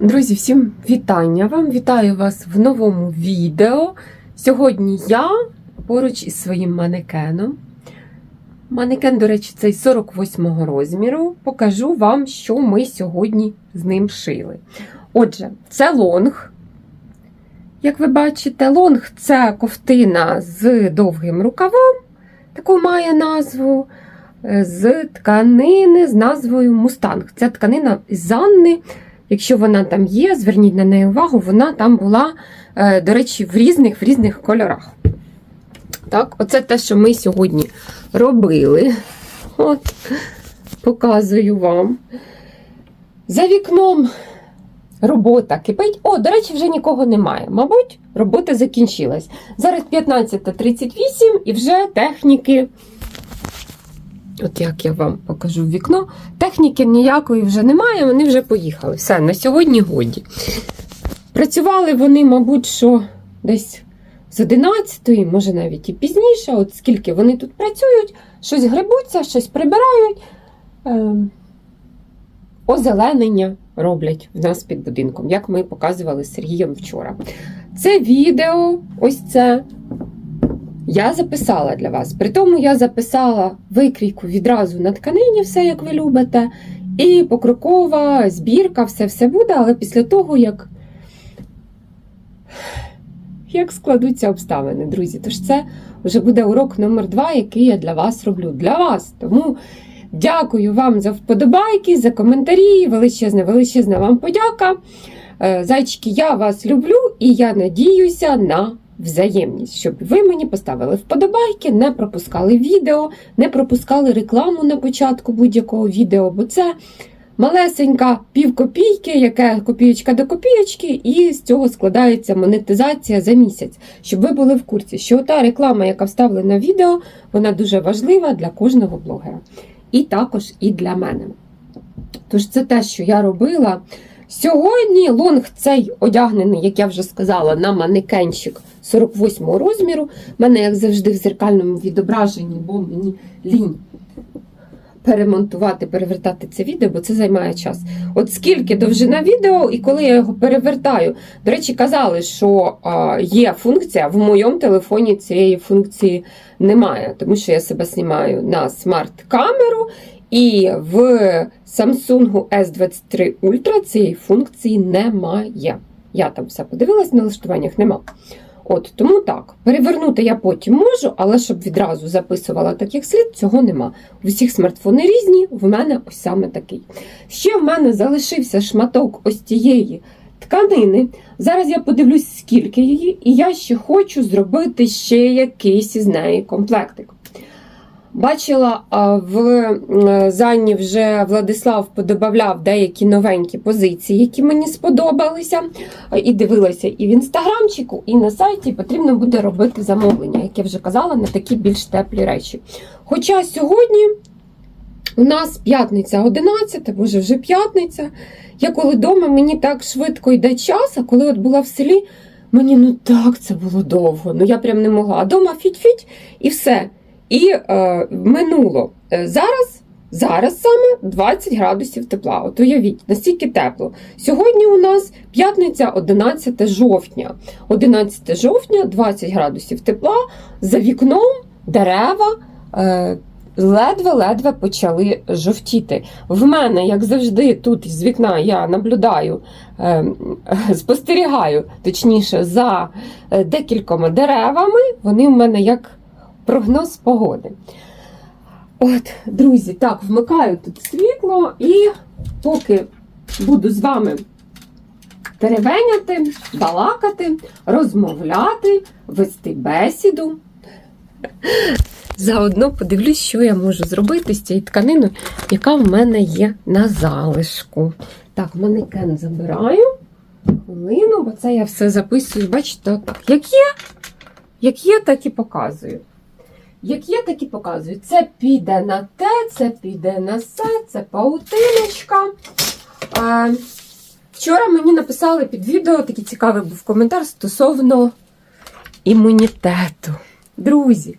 Друзі, всім вітання вам! Вітаю вас в новому відео. Сьогодні я поруч із своїм манекеном. Манекен, до речі, цей 48 розміру. Покажу вам, що ми сьогодні з ним шили. Отже, це лонг. Як ви бачите, лонг це ковтина з довгим рукавом, таку має назву, е, з тканини з назвою Мустанг. Ця тканина з Анни. Якщо вона там є, зверніть на неї увагу, вона там була, е, до речі, в різних в різних кольорах. Так, Оце те, що ми сьогодні робили. От, показую вам. За вікном робота кипить. О, до речі, вже нікого немає. Мабуть, робота закінчилась. Зараз 15.38 і вже техніки. От як я вам покажу вікно. Техніки ніякої вже немає, вони вже поїхали. Все, на сьогодні годі. Працювали вони, мабуть, що десь з 11-ї, може навіть і пізніше, от скільки вони тут працюють, щось грибуться, щось прибирають. Е, озеленення роблять в нас під будинком, як ми показували з Сергієм вчора. Це відео, ось це. Я записала для вас. При тому я записала викрійку відразу на тканині, все як ви любите. І покрокова збірка, все все буде, але після того, як як складуться обставини, друзі. Тож це вже буде урок номер два, який я для вас роблю. Для вас. Тому дякую вам за вподобайки, за коментарі. Величезна, величезна вам подяка. Е, Зайчики, я вас люблю і я надіюся на взаємність, щоб ви мені поставили вподобайки, не пропускали відео, не пропускали рекламу на початку будь-якого відео, бо це малесенька півкопійки, яке копієчка до копієчки, і з цього складається монетизація за місяць, щоб ви були в курсі, що та реклама, яка вставлена в відео, вона дуже важлива для кожного блогера. І також і для мене. Тож це те, що я робила. Сьогодні лонг цей одягнений, як я вже сказала, на манекенчик 48 розміру. У мене, як завжди, в зеркальному відображенні, бо мені лінь перемонтувати, перевертати це відео, бо це займає час. От скільки довжина відео, і коли я його перевертаю, до речі, казали, що є функція, в моєму телефоні цієї функції немає, тому що я себе знімаю на смарт-камеру. І в Samsung S23 Ultra цієї функції немає. Я там все подивилась, на налаштуваннях нема. От, Тому так, перевернути я потім можу, але щоб відразу записувала так як слід, цього нема. У всіх смартфони різні, в мене ось саме такий. Ще в мене залишився шматок ось тієї тканини. Зараз я подивлюсь, скільки її, і я ще хочу зробити ще якийсь із неї комплектик. Бачила в Занні вже Владислав подобавляв деякі новенькі позиції, які мені сподобалися. І дивилася і в інстаграмчику, і на сайті потрібно буде робити замовлення, як я вже казала, на такі більш теплі речі. Хоча сьогодні у нас п'ятниця 11, боже, вже п'ятниця. Я коли вдома, мені так швидко йде час, а коли от була в селі, мені ну так це було довго. Ну я прям не могла. А дома фіть-фіть і все. І е, минуло. Зараз зараз саме 20 градусів тепла. От уявіть, настільки тепло. Сьогодні у нас п'ятниця 11 жовтня. 11 жовтня, 20 градусів тепла, за вікном дерева. Е, Ледве-ледве почали жовтіти. В мене, як завжди, тут з вікна я наблюдаю, е, спостерігаю, точніше, за е, декількома деревами. Вони в мене як прогноз погоди. От, друзі, так, вмикаю тут світло і поки буду з вами теревеняти, балакати, розмовляти, вести бесіду. Заодно подивлюсь, що я можу зробити з цією тканиною, яка в мене є на залишку. Так, манекен забираю. Хвилину, бо це я все записую, бачите, отак. Як є, як є, так і показую. Як є, так і показую. Це піде на те, це піде на все, це паутиночка. Е, вчора мені написали під відео такий цікавий був коментар стосовно імунітету. Друзі,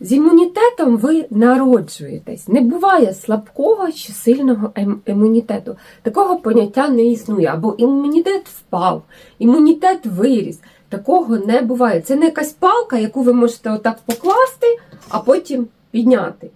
З імунітетом ви народжуєтесь. Не буває слабкого чи сильного ем- імунітету. Такого поняття не існує. Або імунітет впав, імунітет виріс. Такого не буває. Це не якась палка, яку ви можете отак покласти, а потім підняти.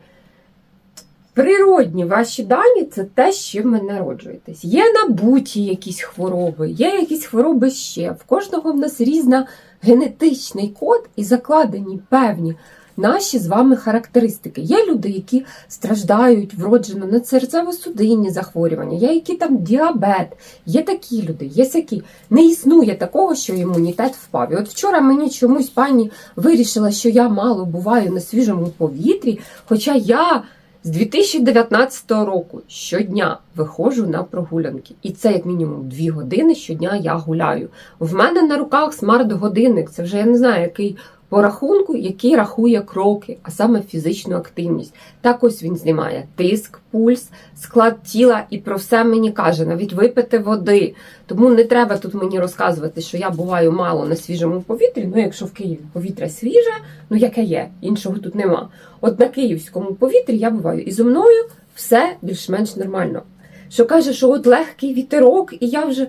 Природні ваші дані це те, з чим ви народжуєтесь. Є набуті якісь хвороби, є якісь хвороби ще. В кожного в нас різна генетичний код і закладені певні наші з вами характеристики. Є люди, які страждають вроджено на серцево-судинні захворювання, є які там діабет, є такі люди, є сякі. Не існує такого, що імунітет впав. І от вчора мені чомусь пані вирішила, що я мало буваю на свіжому повітрі, хоча я. З 2019 року щодня виходжу на прогулянки, і це як мінімум 2 години щодня я гуляю. В мене на руках смарт-годинник. Це вже я не знаю, який по рахунку, який рахує кроки, а саме фізичну активність. Так ось він знімає тиск, пульс, склад тіла і про все мені каже, навіть випити води. Тому не треба тут мені розказувати, що я буваю мало на свіжому повітрі. Ну, якщо в Києві повітря свіже, ну яке є, іншого тут нема. От на київському повітрі я буваю і зо мною все більш-менш нормально. Що каже, що от легкий вітерок, і я вже.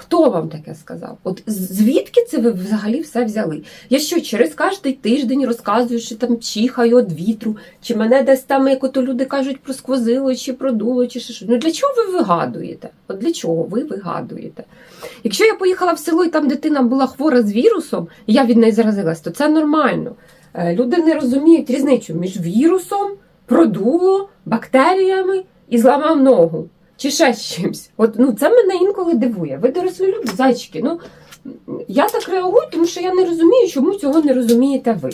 Хто вам таке сказав? От звідки це ви взагалі все взяли? Я що, через кожний тиждень розказую, що там чихаю від вітру, чи мене десь там, як ото люди кажуть, просквозило, чи продуло, чи що. Ну для чого ви вигадуєте? От для чого ви вигадуєте? Якщо я поїхала в село і там дитина була хвора з вірусом, і я від неї заразилась, то це нормально. Е, Люди не розуміють різницю між вірусом, продуло, бактеріями і зламав ногу. Чи ще з чимсь. От ну це мене інколи дивує. Ви дорослі люди, зайчики. Ну я так реагую, тому що я не розумію, чому цього не розумієте ви.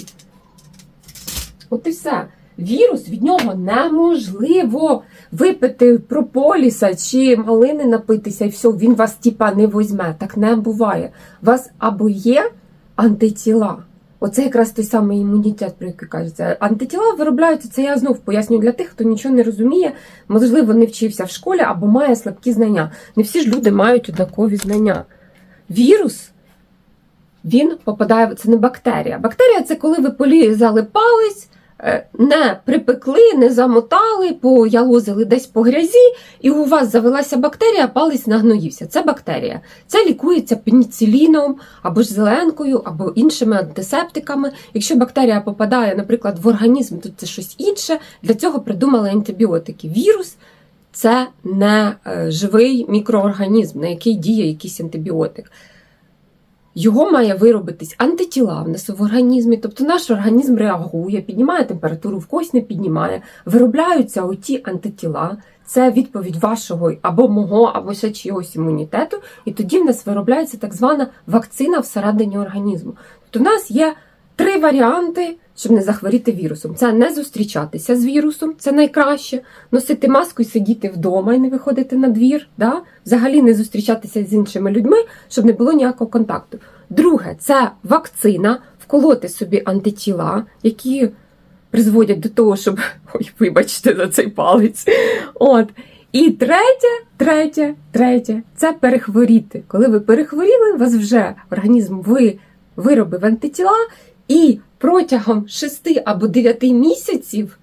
От і все. Вірус від нього неможливо випити прополіса чи малини напитися, і все, він вас типа не візьме. Так не буває. У вас або є антитіла. Оце якраз той самий імунітет, про який кажеться. Антитіла виробляються, це я знов пояснюю для тих, хто нічого не розуміє, можливо, не вчився в школі або має слабкі знання. Не всі ж люди мають однакові знання. Вірус, він попадає, це не бактерія. Бактерія це коли ви полізали палець, е, не припекли, не замотали, поялозили десь по грязі, і у вас завелася бактерія, палець нагноївся. Це бактерія. Це лікується пеніциліном, або ж зеленкою, або іншими антисептиками. Якщо бактерія попадає, наприклад, в організм, то це щось інше. Для цього придумали антибіотики. Вірус це не е, живий мікроорганізм, на який діє якийсь антибіотик. Його має виробитись антитіла в нас в організмі, тобто наш організм реагує, піднімає температуру, в когось не піднімає. Виробляються оті антитіла, це відповідь вашого або мого, або ще чогось імунітету, і тоді в нас виробляється так звана вакцина всередині організму. Тобто у нас є три варіанти, щоб не захворіти вірусом. Це не зустрічатися з вірусом, це найкраще, носити маску і сидіти вдома і не виходити на двір, да? взагалі не зустрічатися з іншими людьми, щоб не було ніякого контакту. Друге, це вакцина, вколоти собі антитіла, які призводять до того, щоб. Ой, вибачте за цей палець. От. І третє, третє, третє це перехворіти. Коли ви перехворіли, у вас вже організм ви виробив антитіла, і протягом 6 або 9 місяців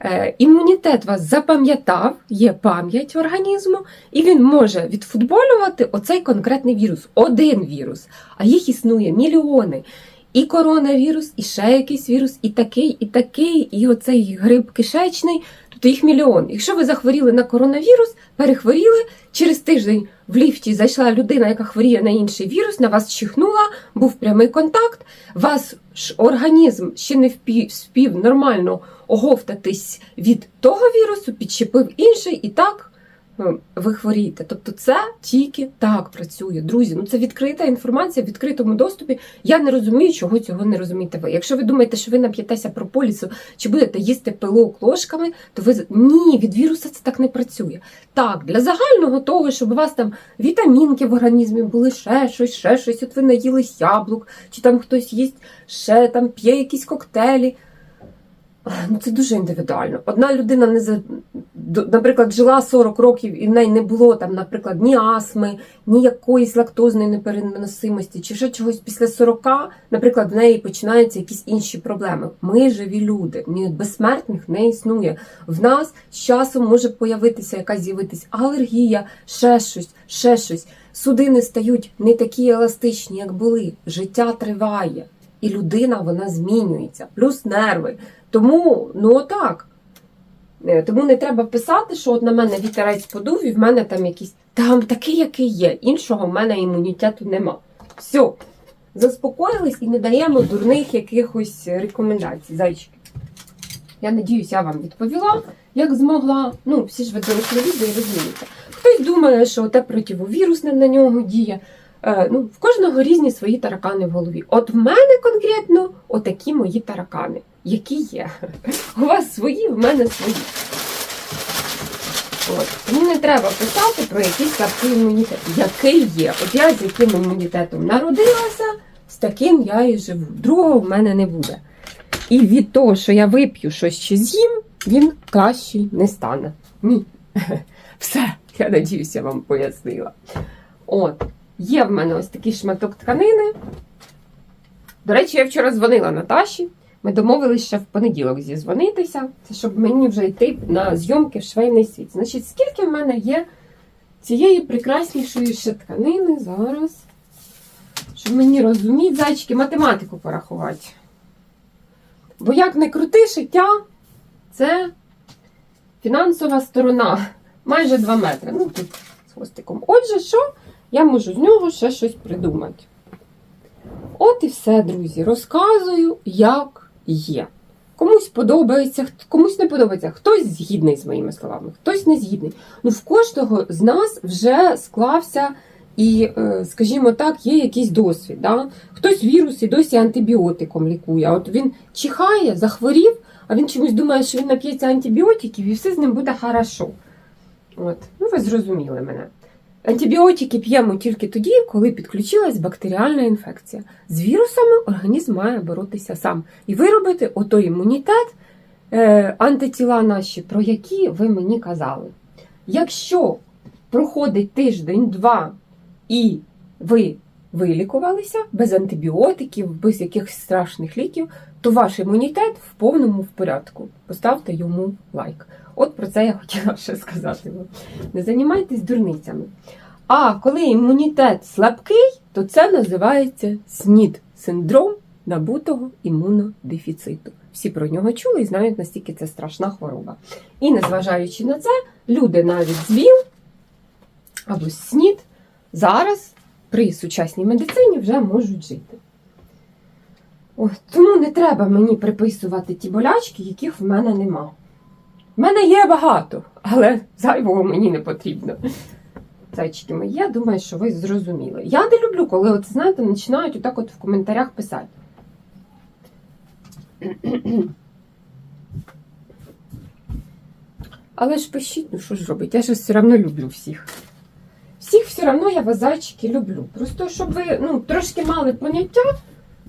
е, імунітет вас запам'ятав, є пам'ять організму, і він може відфутболювати оцей конкретний вірус, один вірус, а їх існує мільйони. І коронавірус, і ще якийсь вірус, і такий, і такий, і оцей грип кишечний, тобто їх мільйон. Якщо ви захворіли на коронавірус, перехворіли, через тиждень в ліфті зайшла людина, яка хворіє на інший вірус, на вас чихнула, був прямий контакт, вас ж організм ще не вспів нормально оговтатись від того вірусу, підчепив інший і так. Е, Ви хворієте. Тобто це тільки так працює. Друзі, ну це відкрита інформація в відкритому доступі. Я не розумію, чого цього не розумієте ви. Якщо ви думаєте, що ви нап'єтеся прополісу чи будете їсти пилок ложками, то ви ні, від віруса це так не працює. Так, для загального того, щоб у вас там вітамінки в організмі були, ще щось, ще щось. От ви наїлись яблук, чи там хтось їсть ще там п'є якісь коктейлі. Ну, це дуже індивідуально. Одна людина не за наприклад, жила 40 років і в неї не було там, наприклад, ні астми, ні якоїсь лактозної непереносимості, чи ще чогось після 40, наприклад, в неї починаються якісь інші проблеми. Ми живі люди, ні безсмертних не існує. В нас з часом може появитися якась з'явитись алергія, ще щось, ще щось. Судини стають не такі еластичні, як були. Життя триває, і людина вона змінюється, плюс нерви. Тому, ну отак. Е, Тому не треба писати, що от на мене вітерець подув, і в мене там якийсь там такий, який є. Іншого в мене імунітету нема. Все, заспокоїлись і не даємо дурних якихось рекомендацій. Зайчики. Я надіюсь, я вам відповіла, як змогла. Ну, всі ж ви дорослі люди і розумієте. Хтось думає, що те противовірусне на нього діє. Е, ну, в кожного різні свої таракани в голові. От в мене конкретно отакі мої таракани, які є. У вас свої, в мене свої. От. Тому не треба писати про якийсь слабкий імунітет, який є. От я з яким імунітетом народилася, з таким я і живу. Другого в мене не буде. І від того, що я вип'ю щось чи з'їм, він кращий не стане. Ні. Все, я надіюся, вам пояснила. От, є в мене ось такий шматок тканини. До речі, я вчора дзвонила Наташі. Ми домовилися ще в понеділок зізвонитися, щоб мені вже йти на зйомки в швейний світ. Значить, скільки в мене є цієї прекраснішої ще тканини зараз, щоб мені розуміти, зайчики, математику порахувати. Бо як не крути, шиття це фінансова сторона. Майже 2 метри. Ну, тут з хвостиком. Отже, що я можу з нього ще щось придумати. От і все, друзі. Розказую, як є. Комусь подобається, комусь не подобається. Хтось згідний з моїми словами, хтось не згідний. Ну, в кожного з нас вже склався і, е, скажімо так, є якийсь досвід. Да? Хтось вірус і досі антибіотиком лікує. От він чихає, захворів, а він чомусь думає, що він нап'ється антибіотиків і все з ним буде хорошо. От. Ну, ви зрозуміли мене. Антибіотики п'ємо тільки тоді, коли підключилась бактеріальна інфекція. З вірусами організм має боротися сам і виробити отой імунітет, е, антитіла наші, про які ви мені казали. Якщо проходить тиждень-два і ви вилікувалися без антибіотиків, без якихось страшних ліків, то ваш імунітет в повному в порядку. Поставте йому лайк. От про це я хотіла ще сказати вам. Не займайтесь дурницями. А коли імунітет слабкий, то це називається СНІД синдром набутого імунодефіциту. Всі про нього чули і знають, наскільки це страшна хвороба. І незважаючи на це, люди навіть з ВІЛ або СНІД зараз при сучасній медицині вже можуть жити. От, тому не треба мені приписувати ті болячки, яких в мене нема. В мене є багато, але зайвого мені не потрібно. Зайчики мої, я думаю, що ви зрозуміли. Я не люблю, коли, от, знаєте, починають отак от в коментарях писати. Але ж пишіть, ну що ж робити, я ж все одно люблю всіх. Всіх все одно я вас, зайчики, люблю. Просто щоб ви ну, трошки мали поняття,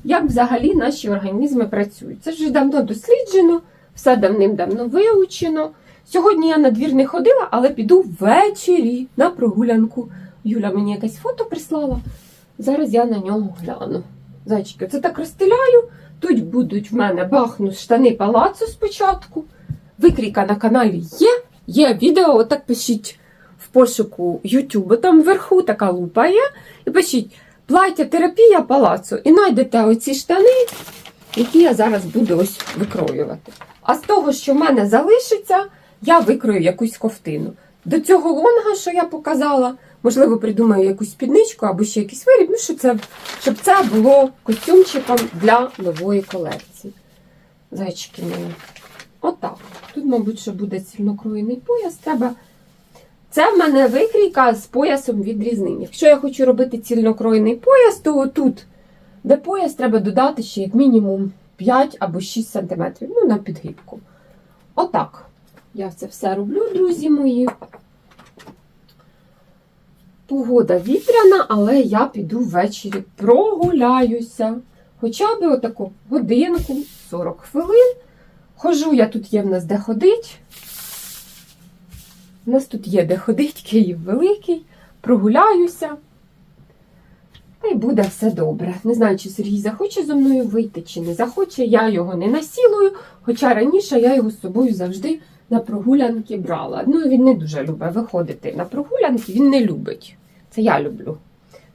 як взагалі наші організми працюють. Це ж давно досліджено, все давним-давно вивчено. Сьогодні я на двір не ходила, але піду ввечері на прогулянку. Юля мені якесь фото прислала. Зараз я на нього гляну. Зайчики, це так розстеляю. Тут будуть в мене бахнуть штани палацу спочатку. Викрійка на каналі є. Є відео, отак пишіть в пошуку YouTube. Там вверху така лупа є. І пишіть плаття терапія палацу. І знайдете оці штани, які я зараз буду ось викроювати. А з того, що в мене залишиться, я викрою якусь ковтину. До цього лонга, що я показала, можливо, придумаю якусь спідничку або ще якийсь виріб, ну, щоб це, щоб це було костюмчиком для нової колекції. Зайчики мої. Отак. Тут, мабуть, що буде цільнокроєний пояс. Треба. Це в мене викрійка з поясом відрізним. Якщо я хочу робити цільнокроєний пояс, то тут, де пояс, треба додати ще як мінімум 5 або 6 см. Ну, на підгибку. Отак. Я це все роблю, друзі мої. Погода вітряна, але я піду ввечері прогуляюся. Хоча б отаку годинку, 40 хвилин. Хожу, я тут є в нас де ходить. У нас тут є де ходить, Київ великий, прогуляюся. Та й буде все добре. Не знаю, чи Сергій захоче зі мною вийти, чи не захоче. Я його не насілую, хоча раніше я його з собою завжди на прогулянки брала. Ну, він не дуже любить виходити на прогулянки, він не любить. Це я люблю.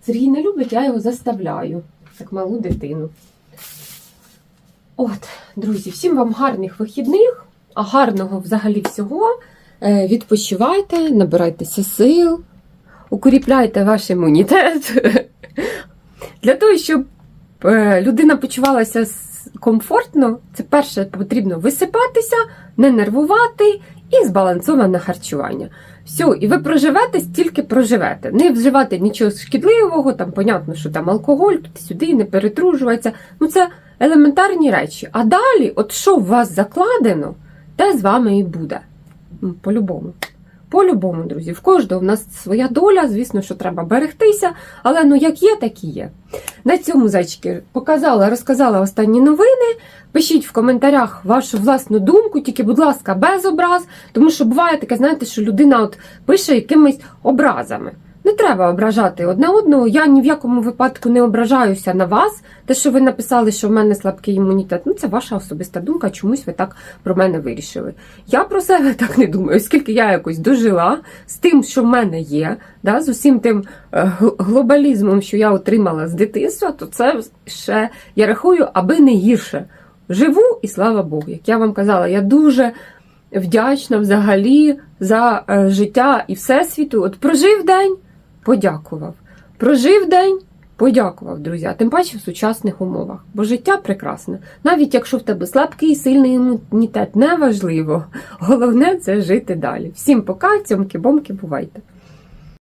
Сергій не любить, я його заставляю, як малу дитину. От, друзі, всім вам гарних вихідних, а гарного взагалі всього. Е, Відпочивайте, набирайтеся сил, укріпляйте ваш імунітет. Для того, щоб е, людина почувалася комфортно, це перше потрібно висипатися, не нервувати і збалансоване харчування. Все, і ви проживете, стільки проживете. Не вживати нічого шкідливого, там понятно, що там алкоголь, сюди не перетружується. Ну це елементарні речі. А далі, от що в вас закладено, те з вами і буде. По-любому. По-любому, друзі, в кожного в нас своя доля, звісно, що треба берегтися, але ну як є, так і є. На цьому зайчики показала, розказала останні новини. Пишіть в коментарях вашу власну думку, тільки, будь ласка, без образ, тому що буває таке, знаєте, що людина от пише якимись образами. Не треба ображати одне одного. Я ні в якому випадку не ображаюся на вас. Те, що ви написали, що в мене слабкий імунітет, ну це ваша особиста думка. Чомусь ви так про мене вирішили. Я про себе так не думаю, оскільки я якось дожила з тим, що в мене є, да, з усім тим е, глобалізмом, що я отримала з дитинства, то це ще я рахую, аби не гірше. Живу і слава Богу. Як я вам казала, я дуже вдячна взагалі за е, життя і всесвіту. От прожив день, подякував. Прожив день, подякував, друзі. А тим паче в сучасних умовах. Бо життя прекрасне. Навіть якщо в тебе слабкий і сильний імунітет, неважливо. Головне це жити далі. Всім пока, цьомки-бомки, бувайте.